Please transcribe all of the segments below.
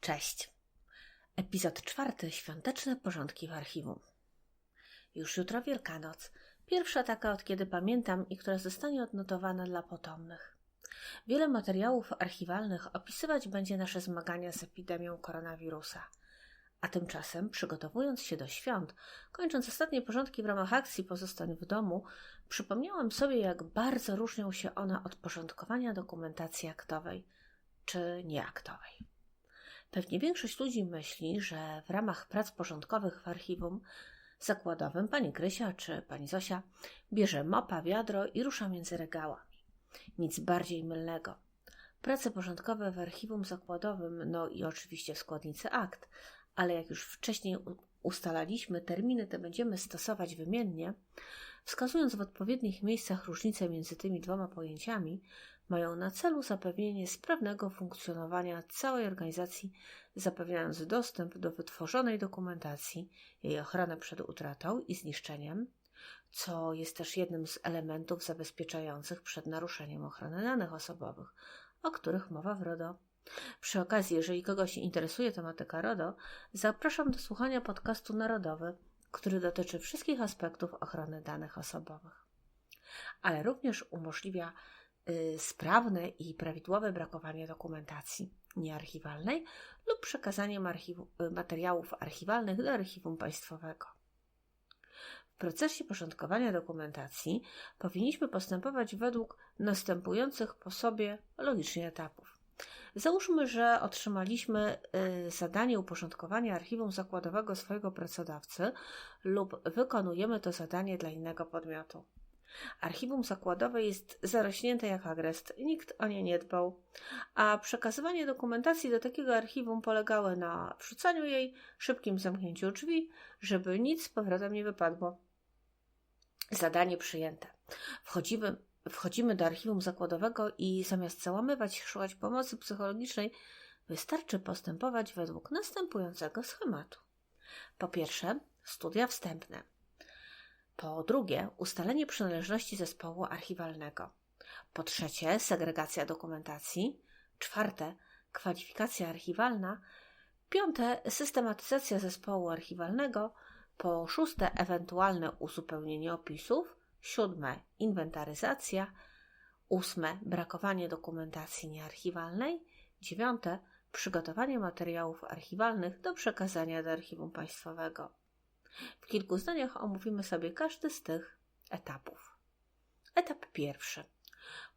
Cześć. Epizod czwarty. Świąteczne porządki w archiwum. Już jutro Wielkanoc. Pierwsza taka, od kiedy pamiętam i która zostanie odnotowana dla potomnych. Wiele materiałów archiwalnych opisywać będzie nasze zmagania z epidemią koronawirusa. A tymczasem, przygotowując się do świąt, kończąc ostatnie porządki w ramach akcji Pozostań w domu, przypomniałam sobie, jak bardzo różnią się one od porządkowania dokumentacji aktowej czy nieaktowej. Pewnie większość ludzi myśli, że w ramach prac porządkowych w archiwum zakładowym pani Krysia czy pani Zosia bierze mopa, wiadro i rusza między regałami. Nic bardziej mylnego. Prace porządkowe w archiwum zakładowym, no i oczywiście w składnicy akt, ale jak już wcześniej ustalaliśmy, terminy te będziemy stosować wymiennie, wskazując w odpowiednich miejscach różnicę między tymi dwoma pojęciami, mają na celu zapewnienie sprawnego funkcjonowania całej organizacji, zapewniając dostęp do wytworzonej dokumentacji, jej ochronę przed utratą i zniszczeniem, co jest też jednym z elementów zabezpieczających przed naruszeniem ochrony danych osobowych, o których mowa w RODO. Przy okazji, jeżeli kogoś interesuje tematyka RODO, zapraszam do słuchania podcastu Narodowy, który dotyczy wszystkich aspektów ochrony danych osobowych, ale również umożliwia sprawne i prawidłowe brakowanie dokumentacji niearchiwalnej lub przekazaniem y, materiałów archiwalnych do archiwum państwowego. W procesie porządkowania dokumentacji powinniśmy postępować według następujących po sobie logicznie etapów. Załóżmy, że otrzymaliśmy y, zadanie uporządkowania archiwum zakładowego swojego pracodawcy lub wykonujemy to zadanie dla innego podmiotu. Archiwum zakładowe jest zarośnięte jak agrest, nikt o nie nie dbał, a przekazywanie dokumentacji do takiego archiwum polegało na wrzucaniu jej, szybkim zamknięciu drzwi, żeby nic z powrotem nie wypadło. Zadanie przyjęte. Wchodzimy wchodzimy do archiwum zakładowego i zamiast załamywać, szukać pomocy psychologicznej, wystarczy postępować według następującego schematu. Po pierwsze, studia wstępne. Po drugie, ustalenie przynależności zespołu archiwalnego. Po trzecie, segregacja dokumentacji. Czwarte, kwalifikacja archiwalna. Piąte, systematyzacja zespołu archiwalnego. Po szóste, ewentualne uzupełnienie opisów. Siódme inwentaryzacja. Ósme brakowanie dokumentacji niearchiwalnej. Dziewiąte przygotowanie materiałów archiwalnych do przekazania do archiwum państwowego. W kilku zdaniach omówimy sobie każdy z tych etapów. Etap pierwszy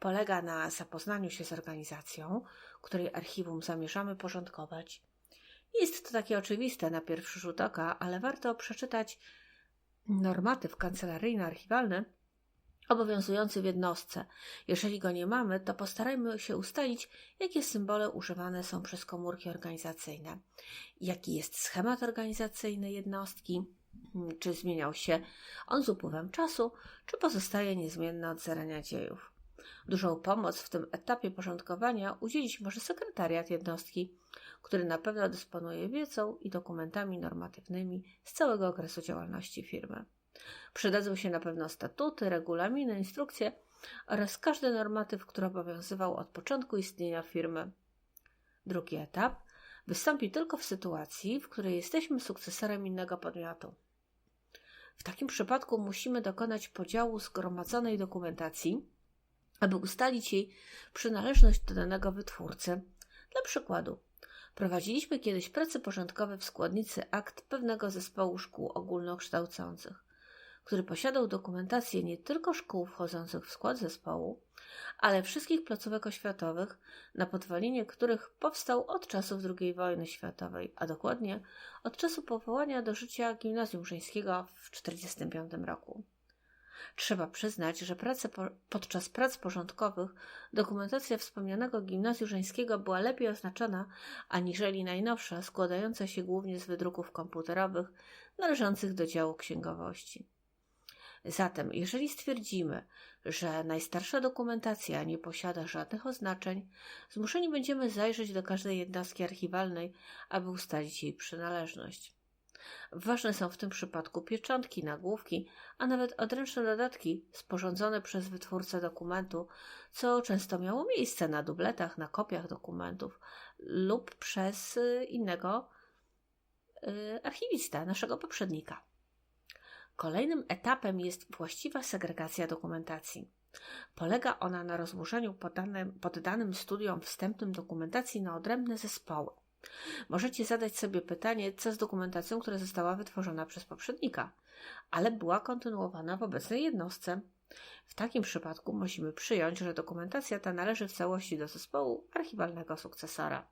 polega na zapoznaniu się z organizacją, której archiwum zamierzamy porządkować. Jest to takie oczywiste na pierwszy rzut oka, ale warto przeczytać normatyw kancelaryjno-archiwalny obowiązujący w jednostce. Jeżeli go nie mamy, to postarajmy się ustalić, jakie symbole używane są przez komórki organizacyjne, jaki jest schemat organizacyjny jednostki, czy zmieniał się on z upływem czasu, czy pozostaje niezmienny od zarania dziejów. Dużą pomoc w tym etapie porządkowania udzielić może sekretariat jednostki, który na pewno dysponuje wiedzą i dokumentami normatywnymi z całego okresu działalności firmy. Przydadzą się na pewno statuty, regulaminy, instrukcje oraz każdy normatyw, który obowiązywał od początku istnienia firmy. Drugi etap wystąpi tylko w sytuacji, w której jesteśmy sukcesorem innego podmiotu. W takim przypadku musimy dokonać podziału zgromadzonej dokumentacji, aby ustalić jej przynależność do danego wytwórcy. Dla przykładu, prowadziliśmy kiedyś prace porządkowe w składnicy akt pewnego zespołu szkół ogólnokształcących który posiadał dokumentację nie tylko szkół wchodzących w skład zespołu, ale wszystkich placówek oświatowych, na podwalinie których powstał od czasów II wojny światowej, a dokładnie od czasu powołania do życia gimnazjum żeńskiego w 1945 roku. Trzeba przyznać, że prace po, podczas prac porządkowych dokumentacja wspomnianego gimnazjum żeńskiego była lepiej oznaczona aniżeli najnowsza, składająca się głównie z wydruków komputerowych należących do działu księgowości. Zatem, jeżeli stwierdzimy, że najstarsza dokumentacja nie posiada żadnych oznaczeń, zmuszeni będziemy zajrzeć do każdej jednostki archiwalnej, aby ustalić jej przynależność. Ważne są w tym przypadku pieczątki, nagłówki, a nawet odręczne dodatki sporządzone przez wytwórcę dokumentu, co często miało miejsce na dubletach, na kopiach dokumentów lub przez innego archiwista, naszego poprzednika. Kolejnym etapem jest właściwa segregacja dokumentacji. Polega ona na rozłożeniu poddanym, poddanym studiom wstępnym dokumentacji na odrębne zespoły. Możecie zadać sobie pytanie, co z dokumentacją, która została wytworzona przez poprzednika, ale była kontynuowana w obecnej jednostce. W takim przypadku musimy przyjąć, że dokumentacja ta należy w całości do zespołu archiwalnego sukcesora.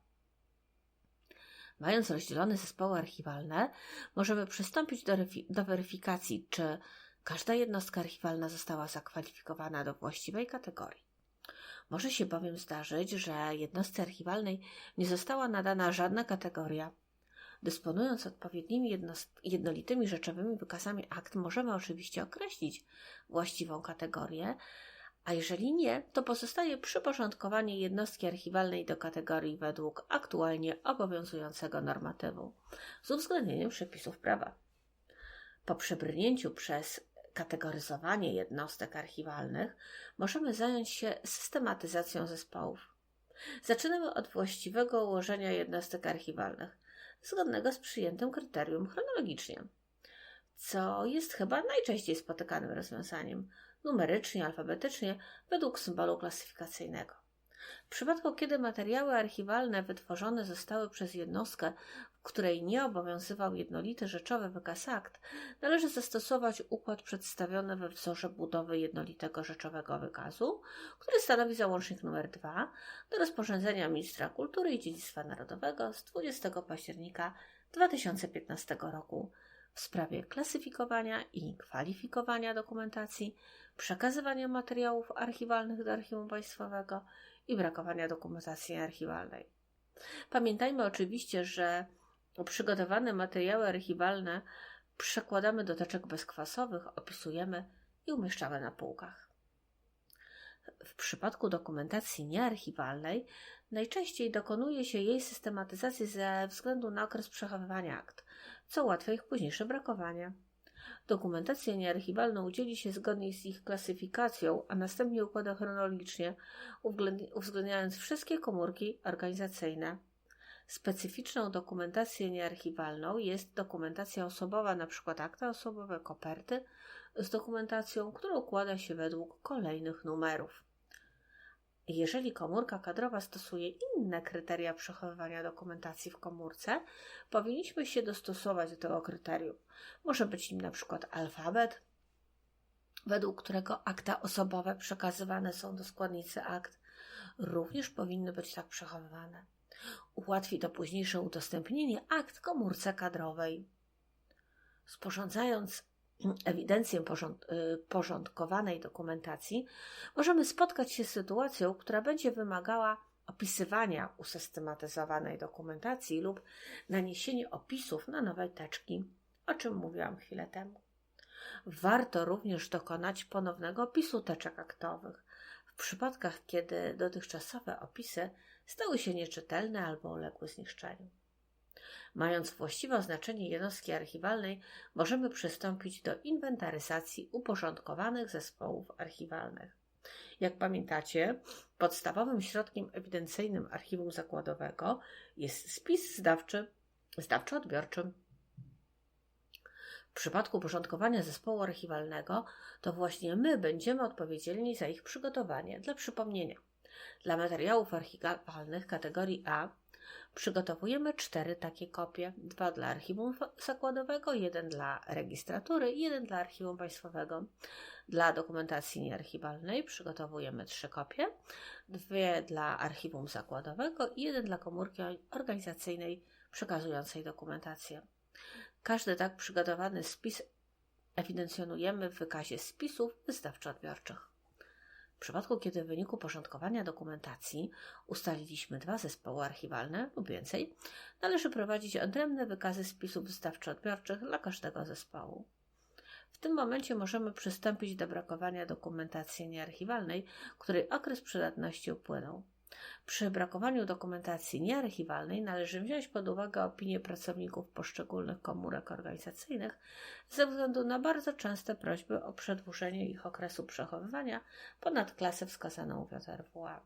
Mając rozdzielone zespoły archiwalne, możemy przystąpić do, do weryfikacji, czy każda jednostka archiwalna została zakwalifikowana do właściwej kategorii. Może się bowiem zdarzyć, że jednostce archiwalnej nie została nadana żadna kategoria. Dysponując odpowiednimi jednolitymi rzeczowymi wykazami akt, możemy oczywiście określić właściwą kategorię, a jeżeli nie, to pozostaje przyporządkowanie jednostki archiwalnej do kategorii według aktualnie obowiązującego normatywu z uwzględnieniem przepisów prawa. Po przebrnięciu przez kategoryzowanie jednostek archiwalnych możemy zająć się systematyzacją zespołów. Zaczynamy od właściwego ułożenia jednostek archiwalnych, zgodnego z przyjętym kryterium chronologicznie, co jest chyba najczęściej spotykanym rozwiązaniem, numerycznie, alfabetycznie, według symbolu klasyfikacyjnego. W przypadku, kiedy materiały archiwalne wytworzone zostały przez jednostkę, w której nie obowiązywał jednolity rzeczowy wykaz akt, należy zastosować układ przedstawiony we wzorze budowy jednolitego rzeczowego wykazu, który stanowi załącznik nr 2 do rozporządzenia Ministra Kultury i Dziedzictwa Narodowego z 20 października 2015 roku w sprawie klasyfikowania i kwalifikowania dokumentacji, przekazywania materiałów archiwalnych do Archiwum Państwowego i brakowania dokumentacji archiwalnej. Pamiętajmy oczywiście, że przygotowane materiały archiwalne przekładamy do teczek bezkwasowych, opisujemy i umieszczamy na półkach. W przypadku dokumentacji niearchiwalnej najczęściej dokonuje się jej systematyzacji ze względu na okres przechowywania akt, co ułatwia ich późniejsze brakowanie. Dokumentację niearchiwalną dzieli się zgodnie z ich klasyfikacją, a następnie układa chronologicznie, uwzględniając wszystkie komórki organizacyjne. Specyficzną dokumentację niearchiwalną jest dokumentacja osobowa, np. akta osobowe, koperty, z dokumentacją, która układa się według kolejnych numerów. Jeżeli komórka kadrowa stosuje inne kryteria przechowywania dokumentacji w komórce, powinniśmy się dostosować do tego kryterium. Może być nim na przykład alfabet, według którego akta osobowe przekazywane są do składnicy akt, również powinny być tak przechowywane. Ułatwi to późniejsze udostępnienie akt komórce kadrowej. Sporządzając ewidencję y, porządkowanej dokumentacji, możemy spotkać się z sytuacją, która będzie wymagała opisywania usystematyzowanej dokumentacji lub naniesienia opisów na nowej teczki, o czym mówiłam chwilę temu. Warto również dokonać ponownego opisu teczek aktowych. W przypadkach, kiedy dotychczasowe opisy stały się nieczytelne albo uległy zniszczeniu. Mając właściwe oznaczenie jednostki archiwalnej, możemy przystąpić do inwentaryzacji uporządkowanych zespołów archiwalnych. Jak pamiętacie, podstawowym środkiem ewidencyjnym archiwum zakładowego jest spis zdawczy, zdawczo-odbiorczy. W przypadku uporządkowania zespołu archiwalnego, to właśnie my będziemy odpowiedzialni za ich przygotowanie. Dla przypomnienia, dla materiałów archiwalnych kategorii A Przygotowujemy cztery takie kopie. Dwa dla archiwum zakładowego, jeden dla registratury jeden dla archiwum państwowego. Dla dokumentacji niearchiwalnej przygotowujemy trzy kopie. Dwie dla archiwum zakładowego i jeden dla komórki organizacyjnej przekazującej dokumentację. Każdy tak przygotowany spis ewidencjonujemy w wykazie spisów wystawczo-odbiorczych. W przypadku, kiedy w wyniku porządkowania dokumentacji ustaliliśmy dwa zespoły archiwalne lub więcej, należy prowadzić odrębne wykazy spisów wystawczo-odbiorczych dla każdego zespołu. W tym momencie możemy przystąpić do brakowania dokumentacji niearchiwalnej, której okres przydatności upłynął. Przy brakowaniu dokumentacji niearchiwalnej należy wziąć pod uwagę opinie pracowników poszczególnych komórek organizacyjnych ze względu na bardzo częste prośby o przedłużenie ich okresu przechowywania ponad klasę wskazaną w JRWA.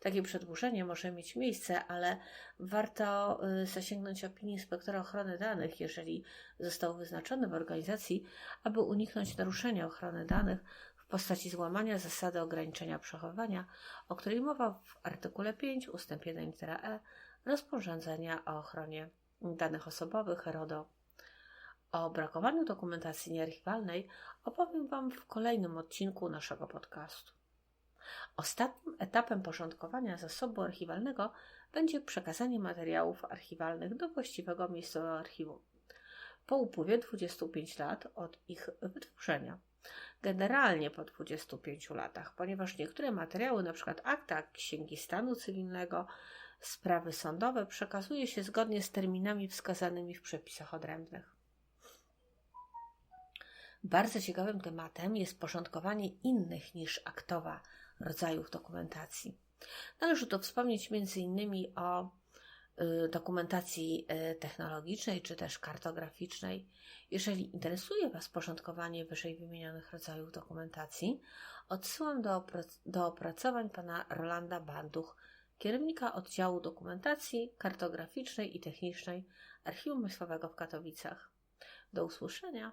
Takie przedłużenie może mieć miejsce, ale warto y, zasięgnąć opinii inspektora ochrony danych, jeżeli został wyznaczony w organizacji, aby uniknąć naruszenia ochrony danych postaci złamania zasady ograniczenia przechowywania, o której mowa w artykule 5 ust. 1 litera e rozporządzenia o ochronie danych osobowych RODO. O brakowaniu dokumentacji niearchiwalnej opowiem Wam w kolejnym odcinku naszego podcastu. Ostatnim etapem porządkowania zasobu archiwalnego będzie przekazanie materiałów archiwalnych do właściwego miejscowego archiwum. Po upływie 25 lat od ich wytworzenia. Generalnie po 25 latach, ponieważ niektóre materiały, np. akta, księgi stanu cywilnego, sprawy sądowe, przekazuje się zgodnie z terminami wskazanymi w przepisach odrębnych. Bardzo ciekawym tematem jest porządkowanie innych niż aktowa rodzajów dokumentacji. Należy tu wspomnieć m.in. o dokumentacji y, technologicznej czy też kartograficznej. Jeżeli interesuje Was porządkowanie wyżej wymienionych rodzajów dokumentacji, odsyłam do, do opracowań pana Rolanda Banduch, kierownika oddziału dokumentacji kartograficznej i technicznej Archiwum Państwowego w Katowicach. Do usłyszenia.